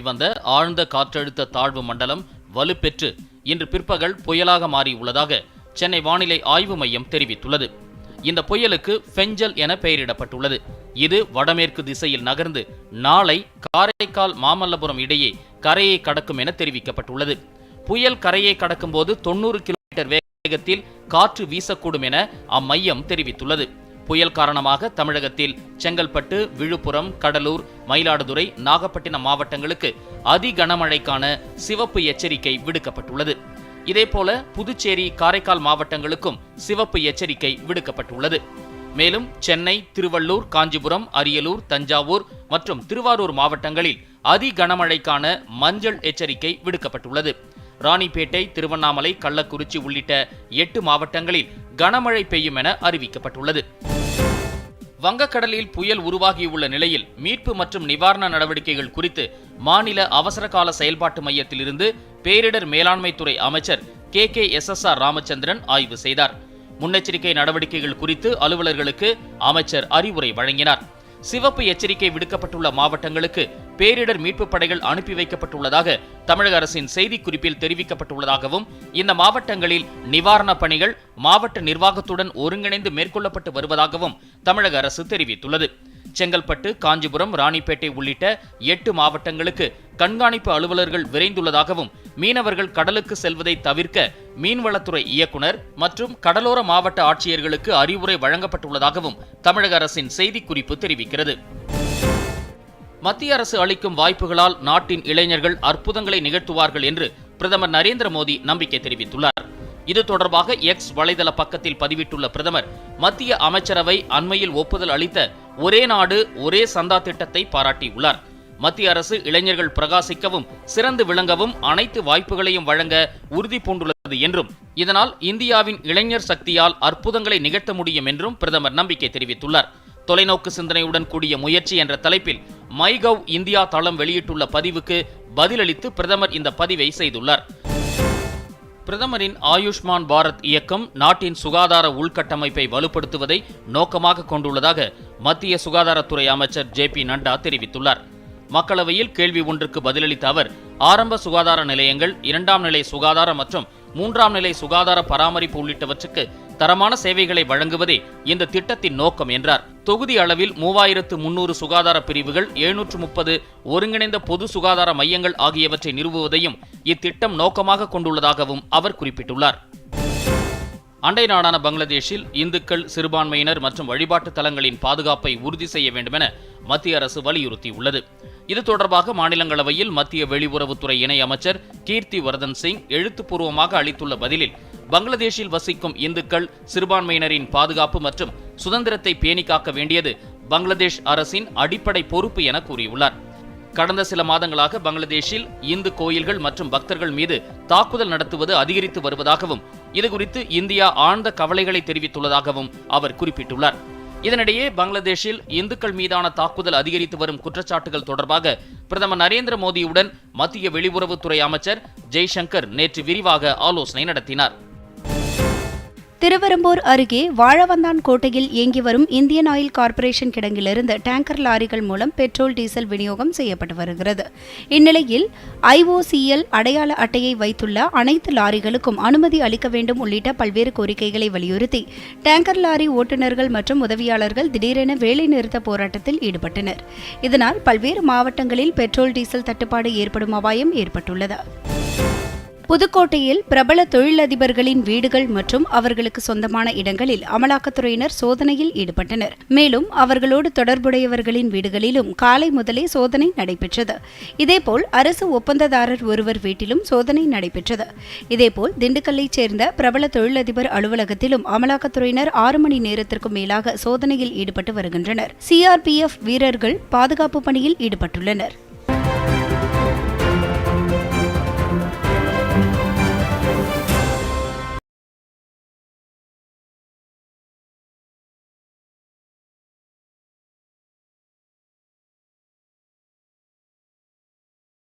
வந்த ஆழ்ந்த காற்றழுத்த தாழ்வு மண்டலம் வலுப்பெற்று இன்று பிற்பகல் புயலாக மாறியுள்ளதாக சென்னை வானிலை ஆய்வு மையம் தெரிவித்துள்ளது. இந்த புயலுக்கு ஃபெஞ்சல் என பெயரிடப்பட்டுள்ளது. இது வடமேற்கு திசையில் நகர்ந்து நாளை காரைக்கால் மாமல்லபுரம் இடையே கரையை கடக்கும் என தெரிவிக்கப்பட்டுள்ளது. புயல் கரையை கடக்கும்போது தொண்ணூறு கிலோமீட்டர் வேகத்தில் காற்று வீசக்கூடும் என அம்மையம் தெரிவித்துள்ளது. புயல் காரணமாக தமிழகத்தில் செங்கல்பட்டு விழுப்புரம் கடலூர் மயிலாடுதுறை நாகப்பட்டினம் மாவட்டங்களுக்கு அதி கனமழைக்கான சிவப்பு எச்சரிக்கை விடுக்கப்பட்டுள்ளது. இதேபோல புதுச்சேரி காரைக்கால் மாவட்டங்களுக்கும் சிவப்பு எச்சரிக்கை விடுக்கப்பட்டுள்ளது. மேலும் சென்னை திருவள்ளூர் காஞ்சிபுரம் அரியலூர் தஞ்சாவூர் மற்றும் திருவாரூர் மாவட்டங்களில் அதி கனமழைக்கான மஞ்சள் எச்சரிக்கை விடுக்கப்பட்டுள்ளது. ராணிப்பேட்டை திருவண்ணாமலை கள்ளக்குறிச்சி உள்ளிட்ட எட்டு மாவட்டங்களில் கனமழை பெய்யும் என அறிவிக்கப்பட்டுள்ளது. வங்கக்கடலில் புயல் உருவாகியுள்ள நிலையில் மீட்பு மற்றும் நிவாரண நடவடிக்கைகள் குறித்து மாநில அவசரகால செயல்பாட்டு மையத்திலிருந்து பேரிடர் மேலாண்மைத்துறை அமைச்சர் K K S S R Ramachandran ஆய்வு செய்தார். முன்னெச்சரிக்கை நடவடிக்கைகள் குறித்து அலுவலர்களுக்கு அமைச்சர் அறிவுரை வழங்கினார். சிவப்பு எச்சரிக்கை விடுக்கப்பட்டுள்ள மாவட்டங்களுக்கு பேரிடர் மீட்புப் படைகள் அனுப்பி வைக்கப்பட்டுள்ளதாக தமிழக அரசின் செய்திக்குறிப்பில் தெரிவிக்கப்பட்டுள்ளதாகவும் இந்த மாவட்டங்களில் நிவாரணப் பணிகள் மாவட்ட நிர்வாகத்துடன் ஒருங்கிணைந்து மேற்கொள்ளப்பட்டு வருவதாகவும் தமிழக அரசு தெரிவித்துள்ளது. செங்கல்பட்டு காஞ்சிபுரம் ராணிப்பேட்டை உள்ளிட்ட எட்டு மாவட்டங்களுக்கு கண்காணிப்பு அலுவலர்கள் விரைந்துள்ளதாகவும் மீனவர்கள் கடலுக்கு செல்வதை தவிர்க்க மீன்வளத்துறை இயக்குனர் மற்றும் கடலோர மாவட்ட ஆட்சியர்களுக்கு அறிவுரை வழங்கப்பட்டுள்ளதாகவும் தமிழக அரசின் செய்திக்குறிப்பு தெரிவிக்கிறது. மத்திய அரசு அளிக்கும் வாய்ப்புகளால் நாட்டின் இளைஞர்கள் அற்புதங்களை நிகழ்த்துவார்கள் என்று பிரதமர் நரேந்திர மோடி நம்பிக்கை தெரிவித்துள்ளார். இது தொடர்பாக எக்ஸ் வலைதள பக்கத்தில் பதிவிட்டுள்ள பிரதமர் மத்திய அமைச்சரவை அண்மையில் ஒப்புதல் அளித்த ஒரே நாடு ஒரே சந்தா திட்டத்தை பாராட்டியுள்ளார். மத்திய அரசு இளைஞர்கள் பிரகாசிக்கவும் சிறந்து விளங்கவும் அனைத்து வாய்ப்புகளையும் வழங்க உறுதி பூண்டுள்ளது என்றும் இதனால் இந்தியாவின் இளைஞர் சக்தியால் அற்புதங்களை நிகழ்த்த முடியும் என்றும் பிரதமர் நம்பிக்கை தெரிவித்துள்ளார். தொலைநோக்கு சிந்தனையுடன் கூடிய முயற்சி என்ற தலைப்பில் மைகவ் இந்தியா தளம் வெளியிட்டுள்ள பதிவுக்கு பதிலளித்து பிரதமர் இந்த பதிவை செய்துள்ளார். பிரதமரின் ஆயுஷ்மான் பாரத் இயக்கம் நாட்டின் சுகாதார உள்கட்டமைப்பை வலுப்படுத்துவதை நோக்கமாக கொண்டுள்ளதாக மத்திய சுகாதாரத்துறை அமைச்சர் ஜே பி நட்டா தெரிவித்துள்ளார். மக்களவையில் கேள்வி ஒன்றுக்கு பதிலளித்த அவர் ஆரம்ப சுகாதார நிலையங்கள் இரண்டாம் நிலை சுகாதார மற்றும் மூன்றாம் நிலை சுகாதார பராமரிப்பு உள்ளிட்டவற்றுக்கு தரமான சேவைகளை வழங்குவதே இந்த திட்டத்தின் நோக்கம் என்றார். தொகுதி அளவில் மூவாயிரத்து முன்னூறு சுகாதார பிரிவுகள் எழுநூற்று முப்பது ஒருங்கிணைந்த பொது சுகாதார மையங்கள் ஆகியவற்றை நிறுவுவதையும் இத்திட்டம் நோக்கமாக கொண்டுள்ளதாகவும் அவர் குறிப்பிட்டுள்ளார். அண்டை நாடான பங்களாதேஷில் இந்துக்கள் சிறுபான்மையினர் மற்றும் வழிபாட்டு தலங்களின் பாதுகாப்பை உறுதி செய்ய வேண்டுமென மத்திய அரசு வலியுறுத்தியுள்ளது. இது தொடர்பாக மாநிலங்களவையில் மத்திய வெளியுறவுத்துறை இணை அமைச்சர் கீர்த்தி வர்தன் சிங் எழுத்துப்பூர்வமாக அளித்துள்ள பதிலில் பங்களாதேஷில் வசிக்கும் இந்துக்கள் சிறுபான்மையினரின் பாதுகாப்பு மற்றும் சுதந்திரத்தை பேணி காக்க வேண்டியது பங்களாதேஷ் அரசின் அடிப்படை பொறுப்பு என கூறியுள்ளார். கடந்த சில மாதங்களாக பங்களாதேஷில் இந்து கோயில்கள் மற்றும் பக்தர்கள் மீது தாக்குதல் நடத்துவது அதிகரித்து வருவதாகவும் இதுகுறித்து இந்தியா ஆழ்ந்த கவலைகளை தெரிவித்துள்ளதாகவும் அவர் குறிப்பிட்டுள்ளார். இதனிடையே பங்களாதேஷில் இந்துக்கள் மீதான தாக்குதல் அதிகரித்து வரும் குற்றச்சாட்டுகள் தொடர்பாக பிரதமர் நரேந்திர மோடியுடன் மத்திய வெளியுறவுத்துறை அமைச்சர் ஜெய்சங்கர் நேற்று விரிவாக ஆலோசனை நடத்தினார். திருவெரும்பூர் அருகே வாழவந்தான் கோட்டையில் இயங்கி வரும் இந்தியன் ஆயில் கார்ப்பரேஷன் கிடங்கிலிருந்து டேங்கர் லாரிகள் மூலம் பெட்ரோல் டீசல் விநியோகம் செய்யப்பட்டு வருகிறது. இந்நிலையில் ஐஓசிஎல் அடையாள அட்டையை வைத்துள்ள அனைத்து லாரிகளுக்கும் அனுமதி அளிக்க வேண்டும் உள்ளிட்ட பல்வேறு கோரிக்கைகளை வலியுறுத்தி டேங்கர் லாரி ஓட்டுநர்கள் மற்றும் உதவியாளர்கள் திடீரென வேலைநிறுத்த போராட்டத்தில் ஈடுபட்டனர். இதனால் பல்வேறு மாவட்டங்களில் பெட்ரோல் டீசல் தட்டுப்பாடு ஏற்படும் அபாயம் ஏற்பட்டுள்ளது. புதுக்கோட்டையில் பிரபல தொழிலதிபர்களின் வீடுகள் மற்றும் அவர்களுக்கு சொந்தமான இடங்களில் அமலாக்கத்துறையினர் சோதனையில் ஈடுபட்டனர். மேலும் அவர்களோடு தொடர்புடையவர்களின் வீடுகளிலும் காலை முதலே சோதனை நடைபெற்றது. இதேபோல் அரசு ஒப்பந்ததாரர் ஒருவர் வீட்டிலும் சோதனை நடைபெற்றது. இதேபோல் திண்டுக்கல்லைச் சேர்ந்த பிரபல தொழிலதிபர் அலுவலகத்திலும் அமலாக்கத்துறையினர் ஆறு மணி நேரத்திற்கும் மேலாக சோதனையில் ஈடுபட்டு வருகின்றனர். சிஆர்பிஎஃப் வீரர்கள் பாதுகாப்பு பணியில் ஈடுபட்டுள்ளனர்.